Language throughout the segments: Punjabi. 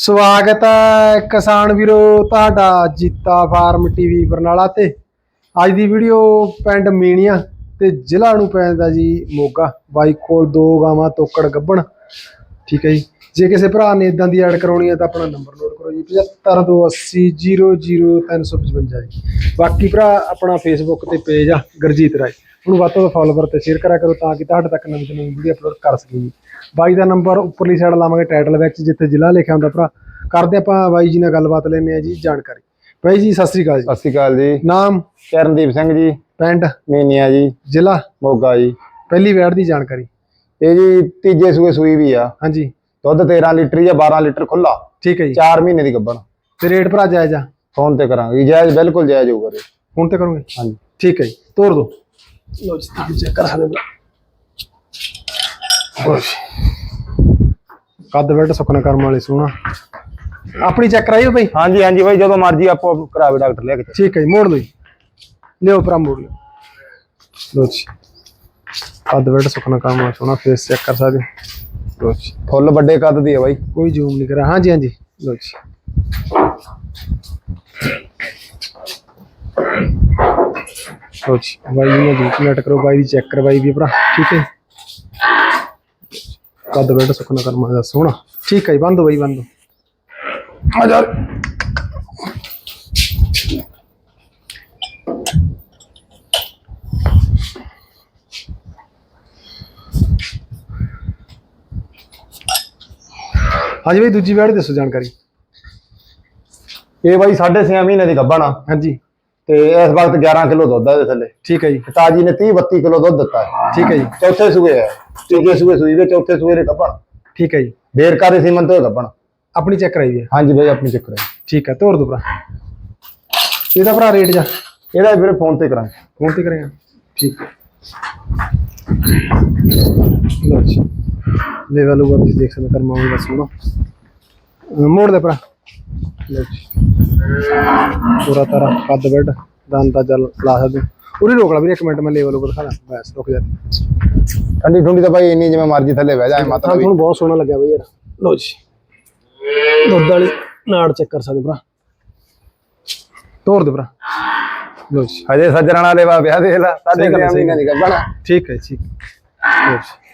ਸਵਾਗਤ ਹੈ ਕਿਸਾਨ ਵੀਰੋ, ਤੁਹਾਡਾ ਜੀਤਾ ਫਾਰਮ ਟੀਵੀ ਬਰਨਾਲਾ ਤੇ। ਅੱਜ ਦੀ ਵੀਡੀਓ ਪਿੰਡ ਮੀਣੀਆਂ ਤੇ ਜ਼ਿਲ੍ਹਾ ਨੂੰ ਪੈਂਦਾ ਜੀ ਮੋਗਾ। ਬਾਈ ਕੋਲ ਦੋ ਗਾਵਾਂ ਤੋਕੜ ਗੱਬਣ। ਠੀਕ ਹੈ ਜੀ। ਜੇ ਕਿਸੇ ਭਰਾ ਨੇ ਇਦਾਂ ਦੀ ਐਡ ਕਰਾਉਣੀ ਹੈ ਤਾਂ ਆਪਣਾ ਨੰਬਰ ਨੋਟ ਕਰੋ ਜੀ 7528000355 ਜੀ। ਬਾਕੀ ਭਰਾ ਆਪਣਾ ਫੇਸਬੁੱਕ ਤੇ ਪੇਜ ਆ ਗੁਰਜੀਤ ਰਾਏ। ਉਹਨੂੰ ਵੱਧ ਤੋਂ ਵੱਧ ਫਾਲੋਵਰ ਤੇ ਸ਼ੇਅਰ ਕਰਿਆ ਕਰੋ ਤਾਂ ਕਿ ਤੁਹਾਡੇ ਤੱਕ ਨਵੀਂ ਨਵੀਂ ਵੀਡੀਓ ਅਪਲੋਡ ਕਰ ਸਕੀਏ ਜੀ। ਬਾਈ ਦਾ ਨੰਬਰ ਉੱਪਰਲੀ ਸਾਈਡ ਲਾਵਾਂਗੇ ਟਾਈਟਲ ਵਿੱਚ ਜਿੱਥੇ ਜ਼ਿਲ੍ਹਾ ਲਿਖਿਆ ਹੁੰਦਾ ਭਰਾ। ਕਰਦੇ ਆਪਾਂ ਬਾਈ ਜੀ ਨਾਲ ਗੱਲਬਾਤ ਲੈਣੇ ਆ ਜੀ ਜਾਣਕਾਰੀ। ਬਾਈ ਜੀ ਸਤਿ ਸ੍ਰੀ ਅਕਾਲ ਜੀ। ਸਤਿ ਸ਼੍ਰੀ ਅਕਾਲ ਜੀ। ਨਾਮ? ਚਰਨਦੀਪ ਸਿੰਘ ਜੀ। ਪਿੰਡ? ਮੀਨੀਆ ਜੀ। ਜ਼ਿਲ੍ਹਾ? ਮੋਗਾ ਜੀ। ਪਹਿਲੀ ਵੈੜ ਦੀ ਜਾਣਕਾਰੀ। ਇਹ ਜੀ ਤੀਜੇ ਸੂਏ ਸੂਈ ਵੀ ਆ। ਹਾਂਜੀ। ਦੁੱਧ 13 ਲੀਟਰ ਜਾਂ 12 ਲੀਟਰ ਖੁੱਲਾ ਠੀਕ ਹੈ ਜੀ। 4 ਮਹੀਨੇ ਦੀ ਗੱਬਣ ਤੇ ਰੇਟ ਭਰਾ ਜਾਇਜ਼ ਆ? ਫੋਨ ਤੇ ਕਰਾਂਗੇ। ਜਾਇਜ਼ ਬਿਲਕੁਲ ਜਾਇਜ਼ ਹੋਊਗਾ ਰੇਟ। ਹੁਣ ਤੇ ਕਰੋਗੇ? ਹਾਂਜੀ। ਠੀਕ ਹੈ ਜੀ ਤੋਰ ਦੋ। ਲੋ ਜੀ ਚੈੱਕ ਕਰ ਹੋ ਕੱਦ ਬੈਠ ਸੁਖਨਾ ਕਰਮ ਵਾਲੇ ਸੋਹਣਾ। ਆਪਣੀ ਚੈੱਕ ਕਰਾਈਓ ਬਈ? ਹਾਂਜੀ ਹਾਂਜੀ ਬਾਈ ਜਦੋਂ ਮਰਜ਼ੀ ਆਪੋ ਕਰਾਵੇ ਡਾਕਟਰ ਲੈ ਕੇ। ਠੀਕ ਹੈ ਜੀ ਮੋੜ ਲਓ ਜੀ। ਲਿਓ ਭਰਾ ਮੋੜ ਲਿਓ। ਲੋ ਜੀ। ਕੱਦ ਬੈਠ ਸੁਖਨਾ ਕਰਮ ਵਾਲਾ ਸੋਹਣਾ ਫੇਸ ਚੈੱਕ ਕਰ ਸਕਦੇ। ਲੋ ਜੀ। ਫੁੱਲ ਵੱਡੇ ਕੱਦ ਦੀ ਆ ਬਾਈ। ਕੋਈ ਜ਼ੂਮ ਨਹੀਂ ਕਰਾ ਹਾਂਜੀ ਹਾਂਜੀ। ਲੋ ਜੀ। ਲੋ ਜੀ। ਬਾਈ ਨੇ ਜੂਟ ਨਟ ਕਰੋ। ਬਾਈ ਦੀ ਚੈੱਕ ਕਰਵਾਈ ਵੀ ਭਰਾ। ਠੀਕ ਹੈ ਕੱਦ ਬੈਠ ਸੁਖਨਾ ਕਰਮਾ ਦਾ ਸੋਹਣਾ। ਠੀਕ ਹੈ ਜੀ ਬੰਦ ਬਾਈ ਬੰਦ ਆ ਜਾ। ਹਾਂਜੀ ਬਾਈ ਦੂਜੀ ਵੈੜ ਦੱਸੋ ਜਾਣਕਾਰੀ। ਇਹ ਬਾਈ 6.5 ਮਹੀਨੇ ਦੀ ਗੱਬਣ ਆ। ਹਾਂਜੀ। ਤੇ ਇਸ ਵਕਤ 11 ਕਿਲੋ ਦੁੱਧ ਆ ਇਹਦੇ ਥੱਲੇ। ਠੀਕ ਹੈ ਜੀ। ਤਾਜੀ ਨੇ 30 32 ਕਿਲੋ ਦੁੱਧ ਦਿੱਤਾ ਹੈ। ਠੀਕ ਹੈ ਜੀ। ਚੌਥੇ ਸੂਏ ਹੈ। ਤੀਜੇ ਸੂਏ ਸੂਈ ਦੇ ਚੌਥੇ ਸੂਏ ਦੇ ਗੱਬਣ ਠੀਕ ਹੈ ਜੀ। ਬੇਰਕਾਰੀ ਸੀਮਨ ਤੋਂ ਗੱਬਣ ਆਪਣੀ ਚੈੱਕ ਕਰਾਈ ਹੈ। ਹਾਂਜੀ ਬਾਈ ਆਪਣੀ ਚੱਕਰ ਹੈ ਠੀਕ ਹੈ ਤੋਰ ਦੋ ਭਰਾ। ਇਹਦਾ ਭਰਾ ਰੇਟ ਜਾ। ਇਹਦਾ ਵੀਰੇ ਫੋਨ ਤੇ ਕਰਾਂਗੇ। ਫੋਨ ਤੇ ਕਰੇਗਾ। ਠੀਕ। ਹੈ ਲੋ ਜੀ। ਲੈਵਲ ਉਹ ਤੁਸੀਂ ਦੇਖ ਸਕਦੇ ਕਰਮਾ ਹੋਈ ਬਸ ਨੂੰ। ਮੋੜ ਦੇ ਲੋ ਜੀ। ਪੂਰਾ ਤਾਰਾ ਕੱਦ ਬੈਡ ਦਾ ਅੰਦਾਜ਼ਾ ਲਾ ਸਕਦੇ। ਉਰੇ ਰੋਕ ਲਾ ਵੀਰੇ ਇੱਕ ਮਿੰਟ ਮੈਂ ਲੈਵਲ ਉੱਪਰ ਦਿਖਾਣਾ ਬਸ ਰੁਕ ਜਾ। ਠੰਡੀ ਠੰਡੀ ਤਾਂ ਬਾਈ ਇੰਨੀ ਜਿਵੇਂ ਮਰਜ਼ੀ ਥੱਲੇ ਬਹਿ ਜਾਏ ਮਾਤਾ ਵੀ। ਤੁਹਾਨੂੰ ਬਹੁਤ ਸੋਹਣਾ ਲੱਗਿਆ ਬਈ ਯਾਰ। ਲੋ ਜੀ। ਦੁੱਧ ਵਾਲੀ ਨਾੜ ਚੈੱਕ ਕਰ ਸਕਦੇ ਭਰਾ। ਤੋੜ ਦੇ ਭਰਾ। ਲੋ ਜੀ। ਹਜੇ ਸੱਜਣ ਵਾਲੇ ਵਾ ਵਿਆਹ ਦੇ ਲਾ। ਸਾਡੇ ਸਹੀ ਗੱਲ ਹੈ, ਤੇ ਸਹੀ ਮਹੀਨੇ ਦੀ ਗੱਬਣਾ ਠੀਕ ਹੈ ਠੀਕ। ਲਓ ਜੀ।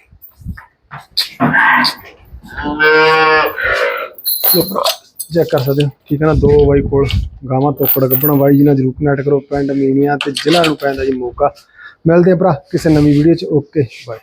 ਚੈੱਕ ਕਰ ਸਕਦੇ ਹੋ। ਠੀਕ ਹੈ ਨਾ, ਦੋ ਬਾਈ ਕੋਲ ਗਾਵਾਂ ਤੋਕੜ ਗੱਬਣਾ ਬਾਈ ਜੀ ਨਾਲ ਜਰੂਰ ਕਨੈਕਟ ਕਰੋ, ਪਿੰਡ ਮੀਨੀਆਂ ਤੇ ਜ਼ਿਲ੍ਹਾ ਨੂੰ ਪੈਂਦਾ ਜੀ ਮੋਗਾ ਮਿਲਦੇ ਆ ਭਰਾ ਕਿਸੇ ਨਵੀਂ ਵੀਡੀਓ ਚ। Okay bye